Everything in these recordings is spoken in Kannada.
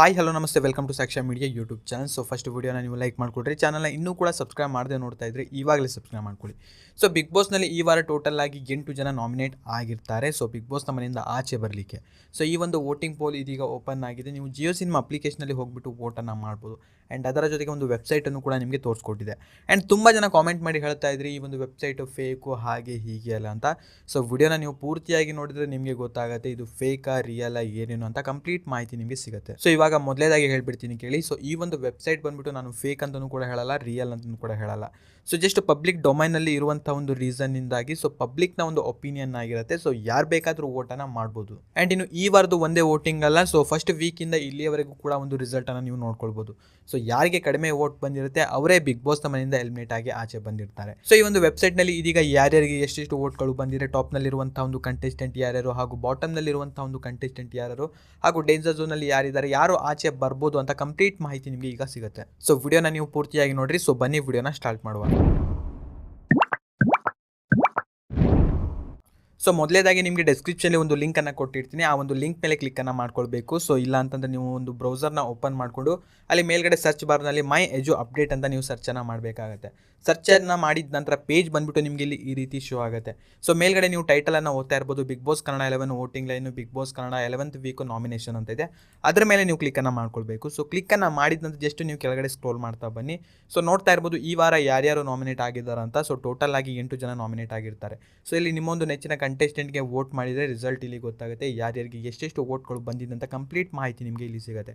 Hi hello namaste. Welcome to Saksha media YouTube channel so first ವೀಡಿಯೋನ ನೀವು ಲೈಕ್ ಮಾಡಿಕೊಡ್ರಿ. ಚಾನಲ್ನ ಇನ್ನೂ ಕೂಡ ಸಬ್ಸ್ಕ್ರೈಬ್ ಮಾಡದೆ ನೋಡ್ತಾ ಇದ್ರೆ ಇವಾಗಲೇ ಸಬ್ಸ್ಕ್ರೈಬ್ ಮಾಡ್ಕೊಳ್ಳಿ ಸೊ ಬಿಗ್ ಬಾಸ್ನಲ್ಲಿ ಈ ವಾರ ಟೋಟಲ್ ಆಗಿ ಎಂಟು ಜನ ನಾಮಿನೇಟ್ ಆಗಿರ್ತಾರೆ. ಸೊ ಬಿಗ್ ಬಾಸ್ನ ಮನೆಯಿಂದ ಆಚೆ ಬರಲಿಕ್ಕೆ. ಸೊ ಈ ಒಂದು ವೋಟಿಂಗ್ ಪೋಲ್ ಇದೀಗ ಓಪನ್ ಆಗಿದೆ. ನೀವು ಜಿಯೋ ಸಿನಿಮಾ ಅಪ್ಲಿಕೇಶನಲ್ಲಿ ಹೋಗ್ಬಿಟ್ಟು ವೋಟನ್ನು ಮಾಡ್ಬೋದು. ಆ್ಯಂಡ್ ಅದರ ಜೊತೆಗೆ ಒಂದು ವೆಬ್ಸೈಟನ್ನು ಕೂಡ ನಿಮಗೆ ತೋರಿಸ್ಕೊಟ್ಟಿದೆ. ಆ್ಯಂಡ್ ತುಂಬ ಜನ ಕಾಮೆಂಟ್ ಮಾಡಿ ಹೇಳ್ತಾ ಇದ್ರಿ, ಈ ಒಂದು ವೆಬ್ಸೈಟು ಫೇಕು ಹಾಗೆ, ಹೀಗೆ ಅಲ್ಲ ಅಂತ. ಸೊ ವಿಡಿಯೋನ ನೀವು ಪೂರ್ತಿಯಾಗಿ ನೋಡಿದರೆ ನಿಮಗೆ ಗೊತ್ತಾಗುತ್ತೆ, ಇದು ಫೇಕಾ ರಿಯಲಾ ಏನೇನು ಅಂತ. ಕಂಪ್ಲೀಟ್ ಮಾಹಿತಿ ನಿಮಗೆ ಸಿಗುತ್ತೆ. ಸೊ ಇವಾಗ ಮೊದಲೇದಾಗಿ ಹೇಳ್ಬಿಡ್ತೀನಿ ಕೇಳಿ. ಸೊ ಈ ಒಂದು ವೆಬ್ಸೈಟ್ ಬಂದ್ಬಿಟ್ಟು ನಾನು ಫೇಕ್ ಅಂತಲೂ ಕೂಡ ಹೇಳಲ್ಲ ರಿಯಲ್ ಅಂತಲೂ ಕೂಡ ಹೇಳಲ್ಲ. ಸೊ ಜಸ್ಟ್ ಪಬ್ಲಿಕ್ ಡೊಮೈನಲ್ಲಿ ಇರುವಂಥ ಒಂದು ರೀಸನ್ನಿಂದಾಗಿ ಸೊ ಪಬ್ಲಿಕ್ನ ಒಂದು ಒಪಿನಿಯನ್ ಆಗಿರುತ್ತೆ. ಸೊ ಯಾರು ಬೇಕಾದರೂ ಓಟನ್ನು ಮಾಡ್ಬೋದು. ಆ್ಯಂಡ್ ಇನ್ನು ಈ ವಾರದ್ದು ಒಂದೇ ವೋಟಿಂಗ್ ಅಲ್ಲ ಸೊ ಫಸ್ಟ್ ವೀಕಿಂದ ಇಲ್ಲಿಯವರೆಗೂ ಕೂಡ ಒಂದು ರಿಸಲ್ಟನ್ನು ನೀವು ನೋಡ್ಕೊಳ್ಬೋದು. ಸೊ ಯಾರಿಗೆ ಕಡಿಮೆ ವೋಟ್ ಬಂದಿರುತ್ತೆ, ಅವರೇ ಬಿಗ್ ಬಾಸ್ ಮನೆಯಿಂದ ಎಲಿಮಿನೇಟ್ ಆಗಿ ಆಚೆ ಬಂದಿರ್ತಾರೆ. ಸೊ ಈ ಒಂದು ವೆಬ್ಸೈಟ್ನಲ್ಲಿ ಇದೀಗ ಯಾರ್ಯಾರಿಗೆ ಎಷ್ಟೆಷ್ಟು ವೋಟ್ಗಳು ಬಂದಿದೆ ಟಾಪ್ನಲ್ಲಿರುವಂಥ ಒಂದು ಕಂಟೆಸ್ಟೆಂಟ್ ಯಾರ್ಯಾರು ಹಾಗೂ ಬಾಟಮ್ನಲ್ಲಿರುವಂಥ ಒಂದು ಕಂಟೆಸ್ಟೆಂಟ್ ಯಾರು ಹಾಗೂ ಡೇಂಜರ್ ಝೋನಲ್ಲಿ ಯಾರಿದ್ದಾರೆ, ಯಾರು ಆಚೆ ಬರ್ಬೋದು ಅಂತ ಕಂಪ್ಲೀಟ್ ಮಾಹಿತಿ ನಿಮಗೆ ಈಗ ಸಿಗುತ್ತೆ. ಸೊ ವಿಡಿಯೋನ ನೀವು ಪೂರ್ತಿಯಾಗಿ ನೋಡ್ರಿ. ಸೊ ಬನ್ನಿ ವಿಡಿಯೋನ ಸ್ಟಾರ್ಟ್ ಮಾಡುವ. ಸೊ ಮೊದಲೇದಾಗಿ ನಿಮಗೆ ಡಿಸ್ಕ್ರಿಪ್ಷನಲ್ಲಿ ಒಂದು ಲಿಂಕನ್ನು ಕೊಟ್ಟಿರ್ತೀನಿ. ಆ ಒಂದು ಲಿಂಕ್ ಮೇಲೆ ಕ್ಲಿಕ್ಕನ್ನು ಮಾಡ್ಕೊಳ್ಬೇಕು. ಸೊ ಇಲ್ಲ ಅಂತಂದರೆ ನೀವು ಒಂದು ಬ್ರೌಸರ್ನ ಓಪನ್ ಮಾಡಿಕೊಂಡು, ಅಲ್ಲಿ ಮೇಲ್ಗಡೆ ಸರ್ಚ್ ಬಾರ್ನಲ್ಲಿ ಮೈ ಎಜು ಅಪ್ಡೇಟ್ ಅಂತ ನೀವು ಸರ್ಚನ್ನು ಮಾಡಬೇಕಾಗತ್ತೆ. ಸರ್ಚನ್ನು ಮಾಡಿದ ನಂತರ ಪೇಜ್ ಬಂದುಬಿಟ್ಟು ನಿಮಗೆ ಇಲ್ಲಿ ಈ ರೀತಿ ಶೋ ಆಗುತ್ತೆ. ಸೊ ಮೇಲ್ಗಡೆ ನೀವು ಟೈಟಲನ್ನು ಓದ್ತಾ ಇರ್ಬೋದು. Bigg Boss Kannada eleven voting line Bigg Boss Kannada eleventh week nomination ಅಂತ ಇದೆ. ಅದರ ಮೇಲೆ ನೀವು ಕ್ಲಿಕ್ಕನ್ನು ಮಾಡ್ಕೊಳ್ಬೇಕು. ಸೊ ಕ್ಲಿಕ್ಕನ್ನು ಮಾಡಿದ ನಂತರ ಜಸ್ಟ್ ನೀವು ಕೆಳಗಡೆ ಸ್ಕ್ರೋಲ್ ಮಾಡ್ತಾ ಬನ್ನಿ. ಸೊ ನೋಡ್ತಾ ಇರ್ಬೋದು ಈ ವಾರ ಯಾರ್ಯಾರು ನಾಮಿನೇಟ್ ಆಗಿದ್ದಾರೆ ಅಂತ ಸೊ ಟೋಟಲ್ ಆಗಿ ಎಂಟು ಜನ ನಾಮಿನೇಟ್ ಆಗಿರ್ತಾರೆ. ಸೊ ಇಲ್ಲಿ ನಿಮ್ಮೊಂದು ನೆಚ್ಚಿನ ಕಂಟೆಸ್ಟೆಂಟ್ಗೆ ವೋಟ್ ಮಾಡಿದರೆ ರಿಸಲ್ಟ್ ಇಲ್ಲಿ ಗೊತ್ತಾಗುತ್ತೆ. ಯಾರ್ಯಾರಿಗೆ ಎಷ್ಟೆಷ್ಟು ವೋಟ್ಗಳು ಬಂದಿದೆ ಅಂತ ಕಂಪ್ಲೀಟ್ ಮಾಹಿತಿ ನಿಮಗೆ ಇಲ್ಲಿ ಸಿಗುತ್ತೆ.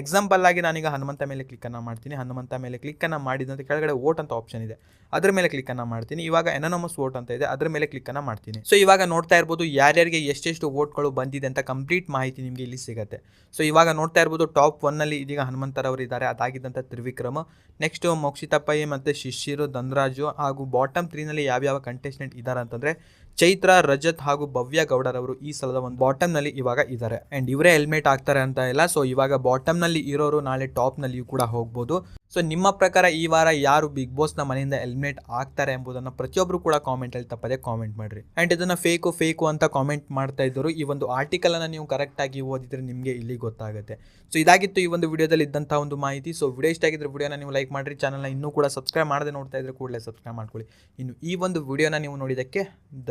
ಎಕ್ಸಾಂಪಲ್ ಆಗಿ ನಾನೀಗ ಹನುಮಂತ ಮೇಲೆ ಕ್ಲಿಕ್ಕನ್ನು ಮಾಡ್ತೀನಿ. ಹನುಮಂತ ಮೇಲೆ ಕ್ಲಿಕ್ಕನ್ನು ಮಾಡಿದಂತೆ ಕೆಳಗಡೆ ವೋಟ್ ಅಂತ ಆಪ್ಷನ್ ಇದೆ. ಅದರ ಮೇಲೆ ಕ್ಲಿಕ್ಕನ್ನು ಮಾಡ್ತೀನಿ. ಇವಾಗ ಎನನಮಸ್ ವೋಟ್ ಅಂತ ಇದೆ. ಅದರ ಮೇಲೆ ಕ್ಲಿಕ್ಕನ್ನು ಮಾಡ್ತೀನಿ. ಸೊ ಇವಾಗ ನೋಡ್ತಾ ಇರ್ಬೋದು ಯಾರ್ಯಾರಿಗೆ ಎಷ್ಟೆಷ್ಟು ವೋಟ್ಗಳು ಬಂದಿದೆ ಅಂತ ಕಂಪ್ಲೀಟ್ ಮಾಹಿತಿ ನಿಮಗೆ ಇಲ್ಲಿ ಸಿಗುತ್ತೆ. ಸೊ ಇವಾಗ ನೋಡ್ತಾ ಇರ್ಬೋದು ಟಾಪ್ ಒನ್ನಲ್ಲಿ ಇದೀಗ ಹನುಮಂತರವರು ಇದ್ದಾರೆ. ಅದಾಗಿದ್ದಂಥ ತ್ರಿವಿಕ್ರಮ. ನೆಕ್ಸ್ಟ್ ಮೋಕ್ಷಿತಪ್ಪಯ್ಯ ಮತ್ತು ಶಿಶಿರು ಧನರಾಜು ಹಾಗೂ ಬಾಟಮ್ ತ್ರೀನಲ್ಲಿ ಯಾವ್ಯಾವ ಕಂಟೆಸ್ಟೆಂಟ್ ಇದ್ದಾರೆ ಅಂತಂದರೆ ಚೈತ್ರ ರಜತ್ ಹಾಗೂ ಭವ್ಯ ಗೌಡರವರು ಈ ಸಲದ ಒಂದು ಬಾಟಮ್ನಲ್ಲಿ ಇವಾಗ ಇದ್ದಾರೆ. ಅಂಡ್ ಇವರೇ ಹೆಲ್ಮೆಟ್ ಆಗ್ತಾರೆ ಅಂತ ಇಲ್ಲ ಸೊ ಇವಾಗ ಬಾಟಮ್ನಲ್ಲಿ ಇರೋರು ನಾಳೆ ಟಾಪ್ನಲ್ಲಿ ಕೂಡ ಹೋಗ್ಬೋದು. ಸೊ ನಿಮ್ಮ ಪ್ರಕಾರ ಈ ವಾರ ಯಾರು ಬಿಗ್ ಬಾಸ್ನ ಮನೆಯಿಂದ ಹೆಲ್ಮೆಟ್ ಆಗ್ತಾರೆ ಎಂಬುದನ್ನು ಪ್ರತಿಯೊಬ್ಬರು ಕೂಡ ಕಾಮೆಂಟ್ ಅಲ್ಲಿ ತಪ್ಪದೆ ಕಾಮೆಂಟ್ ಮಾಡ್ರಿ. ಅಂಡ್ ಇದನ್ನ ಫೇಕು ಫೇಕು ಅಂತ ಕಾಮೆಂಟ್ ಮಾಡ್ತಾ ಇದ್ದರು, ಈ ಒಂದು ಆರ್ಟಿಕಲ್ ಅನ್ನ ನೀವು ಕರೆಕ್ಟ್ ಆಗಿ ಓದಿದ್ರೆ ನಿಮಗೆ ಇಲ್ಲಿ ಗೊತ್ತಾಗುತ್ತೆ. ಸೊ ಇದಾಗಿತ್ತು ಈ ಒಂದು ವಿಡಿಯೋದಲ್ಲಿ ಇದ್ದಂತಹ ಒಂದು ಮಾಹಿತಿ. ಸೊ ವಿಡಿಯೋ ಇಷ್ಟ ಆಗಿದ್ರೆ ವಿಡಿಯೋನ ನೀವು ಲೈಕ್ ಮಾಡಿರಿ ಚಾನಲ್ನ ಇನ್ನೂ ಕೂಡ ಸಬ್ಸ್ಕ್ರೈಬ್ ಮಾಡದೆ ನೋಡ್ತಾ ಇದ್ರೆ ಕೂಡಲೇ ಸಬ್ಸ್ಕ್ರೈಬ್ ಮಾಡ್ಕೊಳ್ಳಿ. ಇನ್ನು ಈ ಒಂದು ವಿಡಿಯೋನ ನೀವು ನೋಡಿದ್ದಕ್ಕೆ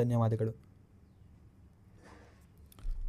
ಧನ್ಯವಾದಗಳು.